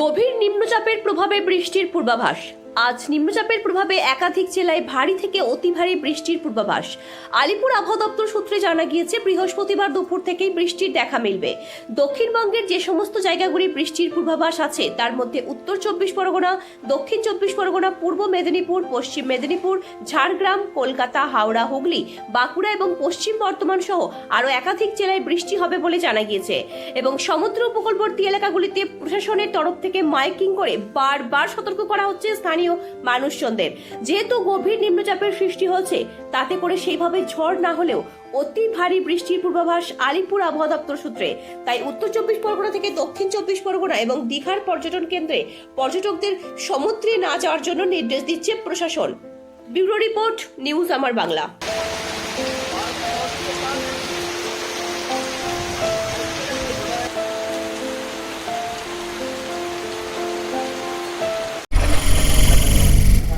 গভীর নিম্নচাপের প্রভাবে বৃষ্টির পূর্বাভাস। আজ নিম্নচাপের প্রভাবে একাধিক জেলায় ভারী থেকে অতি ভারী বৃষ্টির পূর্বাভাস। আলিপুর আবহাওয়া দপ্তর সূত্রে জানা গিয়েছে, বৃহস্পতিবার দুপুর থেকেই বৃষ্টির দেখা মিলবে। দক্ষিণবঙ্গের যে সমস্ত জায়গাগুলি বৃষ্টির পূর্বাভাস আছে, তার মধ্যে উত্তর চব্বিশ পরগনা, দক্ষিণ চব্বিশ পরগনা, পূর্ব মেদিনীপুর, পশ্চিম মেদিনীপুর, ঝাড়গ্রাম, কলকাতা, হাওড়া, হুগলি, বাঁকুড়া এবং পশ্চিম বর্ধমান সহ আরও একাধিক জেলায় বৃষ্টি হবে বলে জানা গিয়েছে। এবং সমুদ্র উপকূলবর্তী এলাকাগুলিতে প্রশাসনের তরফ থেকে মাইকিং করে বারবার সতর্ক করা হচ্ছে স্থানীয় মানুষজনদের। যেহেতু গভীর নিম্নচাপের সৃষ্টি হচ্ছে, তাতে করে সেইভাবে ঝড় না হলেও অতি ভারী বৃষ্টির পূর্বাভাস আলিপুর আবহাওয়া দপ্তর সূত্রে। তাই উত্তর চব্বিশ পরগনা থেকে দক্ষিণ চব্বিশ পরগনা এবং দীঘার পর্যটন কেন্দ্রে পর্যটকদের সমুদ্রে না যাওয়ার জন্য নির্দেশ দিচ্ছে প্রশাসন। ব্যুরো রিপোর্ট, নিউজ আমার বাংলা।